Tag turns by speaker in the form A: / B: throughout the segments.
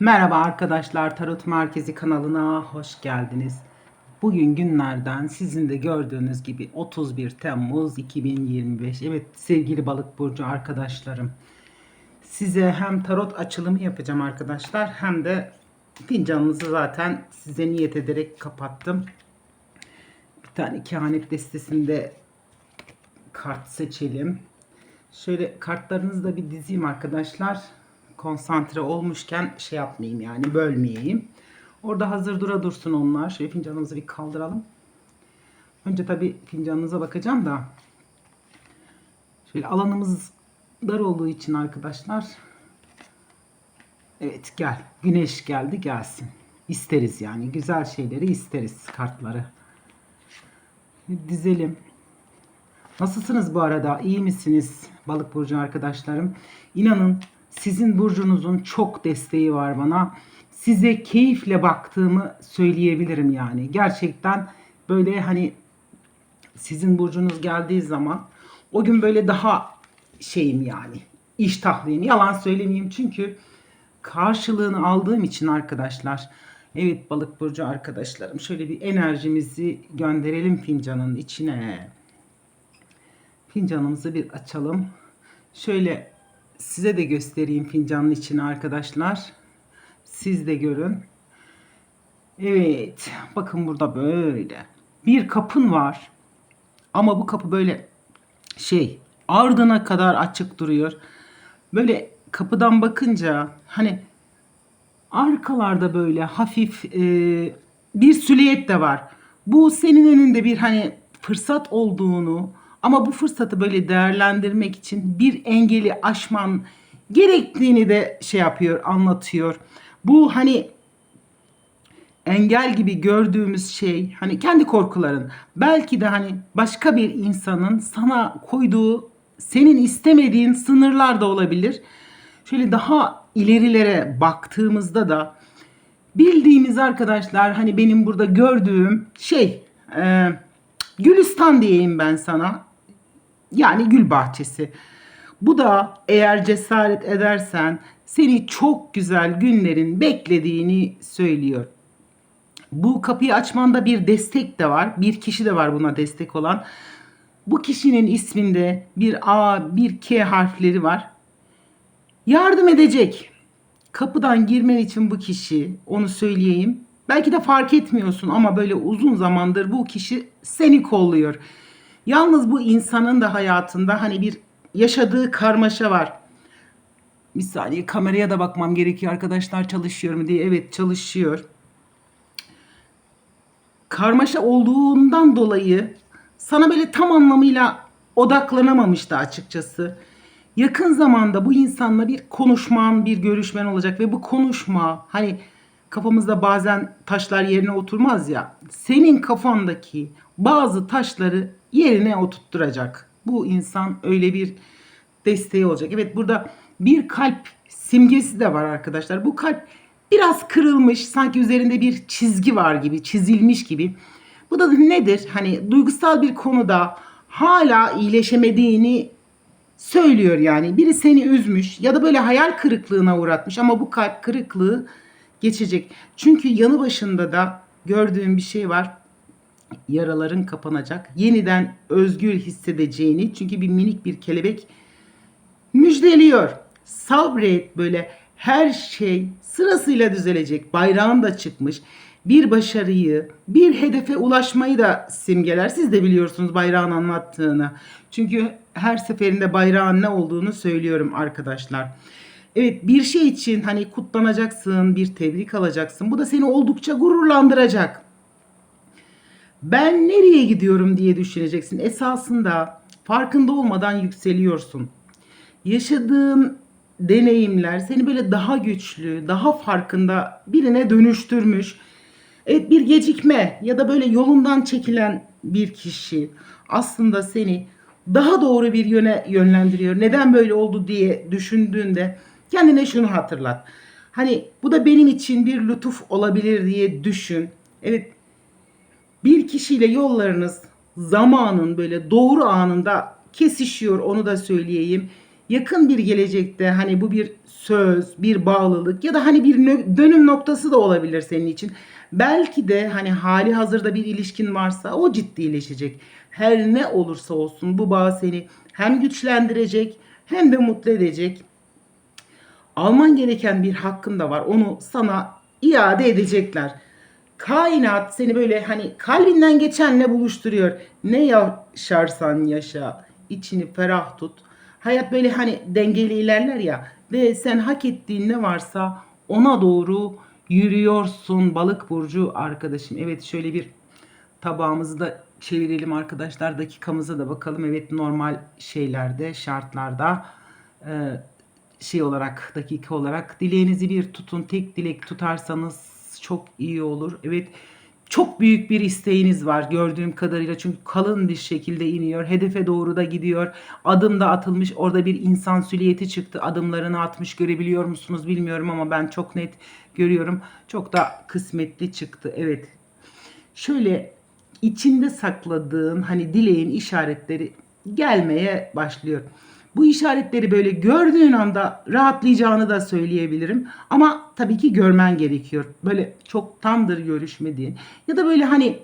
A: Merhaba arkadaşlar, Tarot Merkezi kanalına hoş geldiniz. Bugün günlerden sizin de gördüğünüz gibi 31 Temmuz 2025. Evet sevgili balık burcu arkadaşlarım. Size hem tarot açılımı yapacağım arkadaşlar hem de fincanınızı zaten size niyet ederek kapattım. Bir tane kehanet destesinde kart seçelim. Şöyle kartlarınızı da bir dizeyim arkadaşlar. Konsantre olmuşken şey yapmayayım yani bölmeyeyim. Orada hazır dura dursun onlar. Şöyle fincanımızı bir kaldıralım. Önce tabi fincanınıza bakacağım da. Şöyle alanımız dar olduğu için arkadaşlar. Evet gel. Güneş geldi gelsin. İsteriz yani. Güzel şeyleri isteriz kartları. Dizelim. Nasılsınız bu arada? İyi misiniz balık burcu arkadaşlarım? İnanın sizin burcunuzun çok desteği var bana. Size keyifle baktığımı söyleyebilirim yani. Gerçekten böyle hani sizin burcunuz geldiği zaman o gün böyle daha şeyim yani. İştahlıyım. Yalan söylemeyeyim çünkü karşılığını aldığım için arkadaşlar. Evet balık burcu arkadaşlarım şöyle bir enerjimizi gönderelim fincanın içine. Fincanımızı bir açalım. Şöyle size de göstereyim fincanın içine arkadaşlar. Siz de görün. Evet. Bakın burada böyle. Bir kapın var. Ama bu kapı böyle şey ardına kadar açık duruyor. Böyle kapıdan bakınca hani arkalarda böyle hafif e, bir süliyet de var. Bu senin önünde bir hani fırsat olduğunu ama bu fırsatı böyle değerlendirmek için bir engeli aşman gerektiğini de şey yapıyor, anlatıyor. Bu hani engel gibi gördüğümüz şey hani kendi korkuların belki de hani başka bir insanın sana koyduğu senin istemediğin sınırlar da olabilir. Şöyle daha ilerilere baktığımızda da bildiğimiz arkadaşlar hani benim burada gördüğüm şey e, Gülistan diyeyim ben sana. Yani gül bahçesi. Bu da eğer cesaret edersen seni çok güzel günlerin beklediğini söylüyor. Bu kapıyı açmanda bir destek de var. Bir kişi de var buna destek olan. Bu kişinin isminde bir A, bir K harfleri var. Yardım edecek. Kapıdan girmen için bu kişi, onu söyleyeyim. Belki de fark etmiyorsun ama böyle uzun zamandır bu kişi seni kolluyor. Yalnız bu insanın da hayatında hani bir yaşadığı karmaşa var. Bir saniye kameraya da bakmam gerekiyor arkadaşlar çalışıyor mu diye. Evet çalışıyor. Karmaşa olduğundan dolayı sana böyle tam anlamıyla odaklanamamıştı açıkçası. Yakın zamanda bu insanla bir konuşman, bir görüşmen olacak ve bu konuşma hani kafamızda bazen taşlar yerine oturmaz ya. Senin kafandaki bazı taşları yerine oturtturacak. Bu insan öyle bir desteği olacak. Evet burada bir kalp simgesi de var arkadaşlar. Bu kalp biraz kırılmış, sanki üzerinde bir çizgi var gibi, çizilmiş gibi. Bu da nedir? Hani duygusal bir konuda hala iyileşemediğini söylüyor yani. Biri seni üzmüş ya da böyle hayal kırıklığına uğratmış ama bu kalp kırıklığı geçecek. Çünkü yanı başında da gördüğüm bir şey var. Yaraların kapanacak. Yeniden özgür hissedeceğini. Çünkü bir minik bir kelebek müjdeliyor. Sabret böyle her şey sırasıyla düzelecek. Bayrağın da çıkmış. Bir başarıyı, bir hedefe ulaşmayı da simgeler. Siz de biliyorsunuz bayrağın anlattığını. Çünkü her seferinde bayrağın ne olduğunu söylüyorum arkadaşlar. Evet bir şey için hani kutlanacaksın, bir tebrik alacaksın. Bu da seni oldukça gururlandıracak. Ben nereye gidiyorum diye düşüneceksin. Esasında farkında olmadan yükseliyorsun. Yaşadığın deneyimler seni böyle daha güçlü, daha farkında birine dönüştürmüş. Evet bir gecikme ya da böyle yolundan çekilen bir kişi aslında seni daha doğru bir yöne yönlendiriyor. Neden böyle oldu diye düşündüğünde kendine şunu hatırlat. Hani bu da benim için bir lütuf olabilir diye düşün. Evet bir kişiyle yollarınız zamanın böyle doğru anında kesişiyor onu da söyleyeyim. yakın bir gelecekte hani bu bir söz, bir bağlılık ya da hani bir dönüm noktası da olabilir senin için. Belki de hani hali hazırda bir ilişkin varsa o ciddileşecek. Her ne olursa olsun bu bağ seni hem güçlendirecek hem de mutlu edecek. Alman gereken bir hakkın da var. Onu sana iade edecekler. Kainat seni böyle hani kalbinden geçenle buluşturuyor. Ne yaşarsan yaşa, içini ferah tut. Hayat böyle hani dengeli ilerler ya ve sen hak ettiğin ne varsa ona doğru yürüyorsun balık burcu arkadaşım. Evet şöyle bir tabağımızı da çevirelim arkadaşlar. Dakikamıza da bakalım. Evet normal şeylerde, şartlarda şey olarak, dakika olarak dileğinizi bir tutun. Tek dilek tutarsanız çok iyi olur. Evet çok büyük bir isteğiniz var gördüğüm kadarıyla çünkü kalın bir şekilde iniyor. Hedefe doğru da gidiyor. Adım da atılmış. Orada bir insan süliyeti çıktı. Adımlarını atmış görebiliyor musunuz bilmiyorum ama ben çok net görüyorum. Çok da kısmetli çıktı. Evet. Şöyle içinde sakladığın hani dileğin işaretleri gelmeye başlıyor. Bu işaretleri böyle gördüğün anda rahatlayacağını da söyleyebilirim. Ama tabii ki görmen gerekiyor. Böyle çoktandır görüşmediğin ya da böyle hani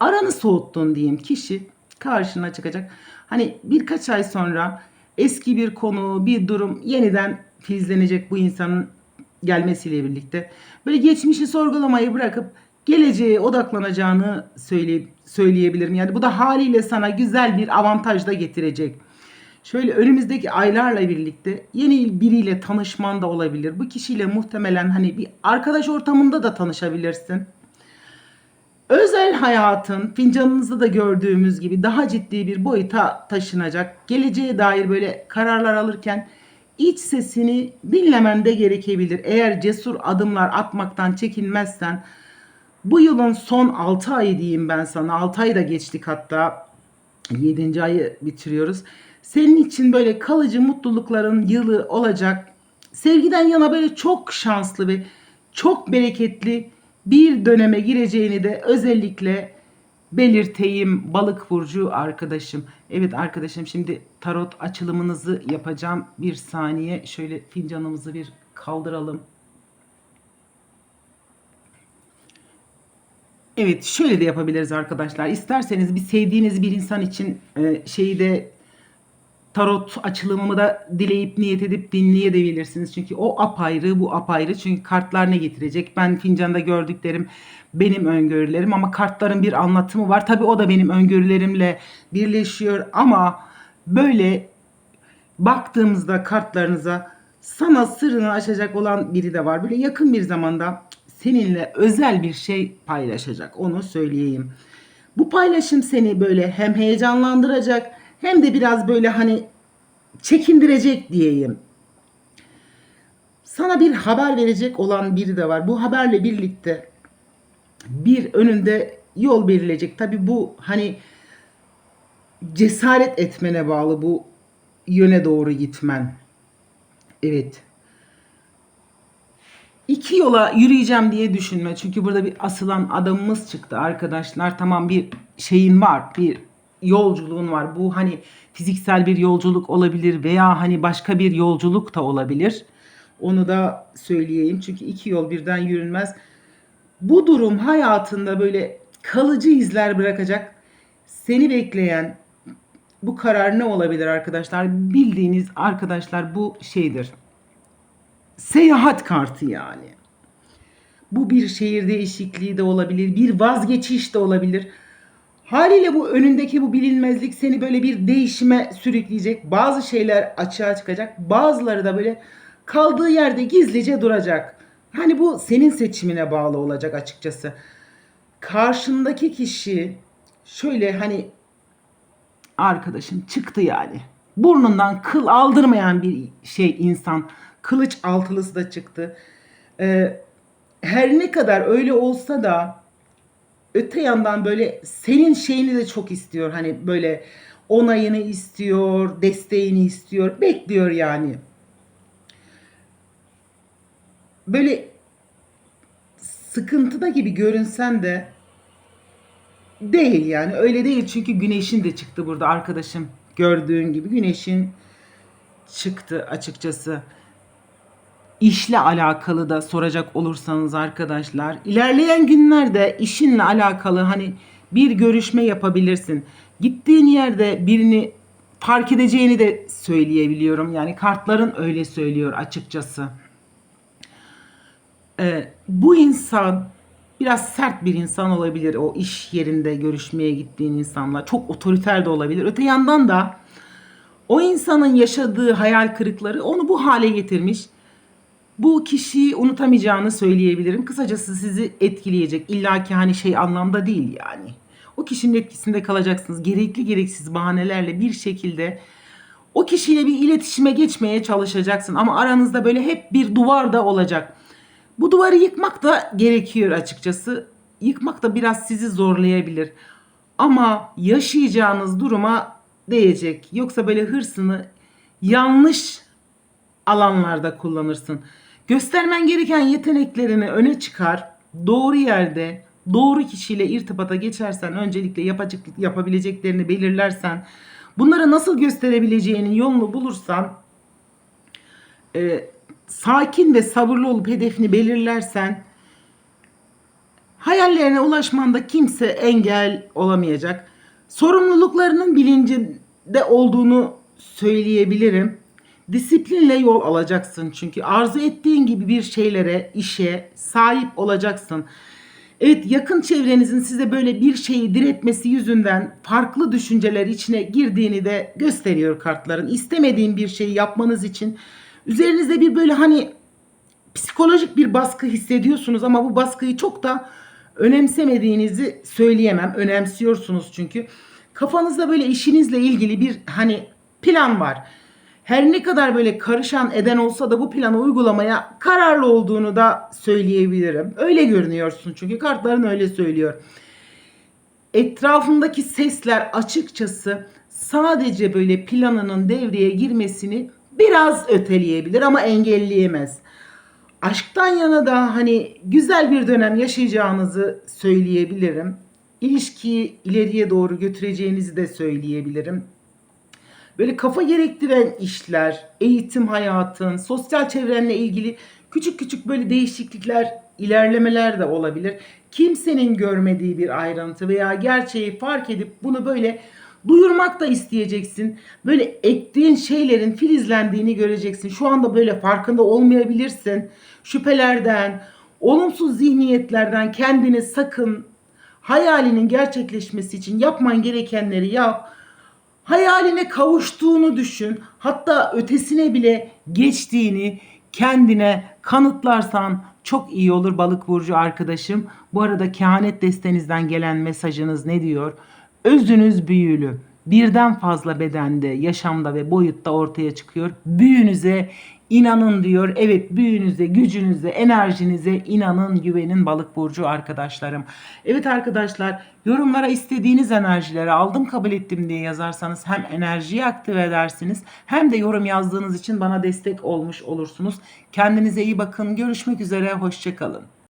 A: aranı soğuttuğun diyeyim kişi karşına çıkacak. Hani birkaç ay sonra eski bir konu, bir durum yeniden filizlenecek bu insanın gelmesiyle birlikte. Böyle geçmişi sorgulamayı bırakıp geleceğe odaklanacağını söyle, söyleyebilirim. Yani bu da haliyle sana güzel bir avantaj da getirecek. Şöyle önümüzdeki aylarla birlikte yeni biriyle tanışman da olabilir. Bu kişiyle muhtemelen hani bir arkadaş ortamında da tanışabilirsin. Özel hayatın fincanınızda da gördüğümüz gibi daha ciddi bir boyuta taşınacak. Geleceğe dair böyle kararlar alırken iç sesini dinlemen de gerekebilir. Eğer cesur adımlar atmaktan çekinmezsen bu yılın son 6 ayı diyeyim ben sana. 6 ayı da geçtik hatta. 7. ayı bitiriyoruz. Senin için böyle kalıcı mutlulukların yılı olacak. Sevgiden yana böyle çok şanslı ve çok bereketli bir döneme gireceğini de özellikle belirteyim balık burcu arkadaşım. Evet arkadaşım şimdi tarot açılımınızı yapacağım. Bir saniye şöyle fincanımızı bir kaldıralım. Evet şöyle de yapabiliriz arkadaşlar. İsterseniz bir sevdiğiniz bir insan için e, şeyi de tarot açılımımı da dileyip niyet edip dinleyebilirsiniz. Çünkü o apayrı bu apayrı. Çünkü kartlar ne getirecek? Ben fincanda gördüklerim benim öngörülerim ama kartların bir anlatımı var. Tabii o da benim öngörülerimle birleşiyor ama böyle baktığımızda kartlarınıza sana sırrını açacak olan biri de var. Böyle yakın bir zamanda seninle özel bir şey paylaşacak. Onu söyleyeyim. Bu paylaşım seni böyle hem heyecanlandıracak hem de biraz böyle hani çekindirecek diyeyim. Sana bir haber verecek olan biri de var. Bu haberle birlikte bir önünde yol belirleyecek. Tabi bu hani cesaret etmene bağlı bu yöne doğru gitmen. Evet. İki yola yürüyeceğim diye düşünme. Çünkü burada bir asılan adamımız çıktı arkadaşlar. Tamam bir şeyin var. Bir yolculuğun var. Bu hani fiziksel bir yolculuk olabilir veya hani başka bir yolculuk da olabilir. Onu da söyleyeyim. Çünkü iki yol birden yürünmez. Bu durum hayatında böyle kalıcı izler bırakacak. Seni bekleyen bu karar ne olabilir arkadaşlar? Bildiğiniz arkadaşlar bu şeydir. Seyahat kartı yani. Bu bir şehir değişikliği de olabilir, bir vazgeçiş de olabilir. Haliyle bu önündeki bu bilinmezlik seni böyle bir değişime sürükleyecek. Bazı şeyler açığa çıkacak. Bazıları da böyle kaldığı yerde gizlice duracak. Hani bu senin seçimine bağlı olacak açıkçası. Karşındaki kişi şöyle hani arkadaşın çıktı yani. Burnundan kıl aldırmayan bir şey insan. Kılıç altılısı da çıktı. Ee, her ne kadar öyle olsa da öte yandan böyle senin şeyini de çok istiyor. Hani böyle onayını istiyor, desteğini istiyor, bekliyor yani. Böyle sıkıntıda gibi görünsen de değil yani öyle değil çünkü güneşin de çıktı burada arkadaşım gördüğün gibi güneşin çıktı açıkçası. İşle alakalı da soracak olursanız arkadaşlar, ilerleyen günlerde işinle alakalı hani bir görüşme yapabilirsin. Gittiğin yerde birini fark edeceğini de söyleyebiliyorum. Yani kartların öyle söylüyor açıkçası. Ee, bu insan biraz sert bir insan olabilir. O iş yerinde görüşmeye gittiğin insanlar. Çok otoriter de olabilir. Öte yandan da o insanın yaşadığı hayal kırıkları onu bu hale getirmiş. Bu kişiyi unutamayacağını söyleyebilirim. Kısacası sizi etkileyecek. İlla ki hani şey anlamda değil yani. O kişinin etkisinde kalacaksınız. Gerekli gereksiz bahanelerle bir şekilde o kişiyle bir iletişime geçmeye çalışacaksın. Ama aranızda böyle hep bir duvar da olacak. Bu duvarı yıkmak da gerekiyor açıkçası. Yıkmak da biraz sizi zorlayabilir. Ama yaşayacağınız duruma değecek. Yoksa böyle hırsını yanlış alanlarda kullanırsın. Göstermen gereken yeteneklerini öne çıkar. Doğru yerde, doğru kişiyle irtibata geçersen, öncelikle yapacak, yapabileceklerini belirlersen, bunları nasıl gösterebileceğinin yolunu bulursan, e, sakin ve sabırlı olup hedefini belirlersen, hayallerine ulaşmanda kimse engel olamayacak. Sorumluluklarının bilincinde olduğunu söyleyebilirim. Disiplinle yol alacaksın çünkü arzu ettiğin gibi bir şeylere, işe sahip olacaksın. Evet yakın çevrenizin size böyle bir şeyi diretmesi yüzünden farklı düşünceler içine girdiğini de gösteriyor kartların. İstemediğin bir şeyi yapmanız için üzerinizde bir böyle hani psikolojik bir baskı hissediyorsunuz ama bu baskıyı çok da önemsemediğinizi söyleyemem. Önemsiyorsunuz çünkü. Kafanızda böyle işinizle ilgili bir hani plan var. Her ne kadar böyle karışan eden olsa da bu planı uygulamaya kararlı olduğunu da söyleyebilirim. Öyle görünüyorsun çünkü kartların öyle söylüyor. Etrafındaki sesler açıkçası sadece böyle planının devreye girmesini biraz öteleyebilir ama engelleyemez. Aşktan yana da hani güzel bir dönem yaşayacağınızı söyleyebilirim. İlişkiyi ileriye doğru götüreceğinizi de söyleyebilirim. Böyle kafa gerektiren işler, eğitim hayatın, sosyal çevrenle ilgili küçük küçük böyle değişiklikler, ilerlemeler de olabilir. Kimsenin görmediği bir ayrıntı veya gerçeği fark edip bunu böyle duyurmak da isteyeceksin. Böyle ektiğin şeylerin filizlendiğini göreceksin. Şu anda böyle farkında olmayabilirsin. Şüphelerden, olumsuz zihniyetlerden kendini sakın hayalinin gerçekleşmesi için yapman gerekenleri yap. Hayaline kavuştuğunu düşün. Hatta ötesine bile geçtiğini kendine kanıtlarsan çok iyi olur balık burcu arkadaşım. Bu arada kehanet destenizden gelen mesajınız ne diyor? Özünüz büyülü. Birden fazla bedende, yaşamda ve boyutta ortaya çıkıyor. Büyünüze inanın diyor. Evet büyünüze, gücünüze, enerjinize inanın, güvenin balık burcu arkadaşlarım. Evet arkadaşlar yorumlara istediğiniz enerjileri aldım kabul ettim diye yazarsanız hem enerjiyi aktive edersiniz hem de yorum yazdığınız için bana destek olmuş olursunuz. Kendinize iyi bakın. Görüşmek üzere. Hoşçakalın.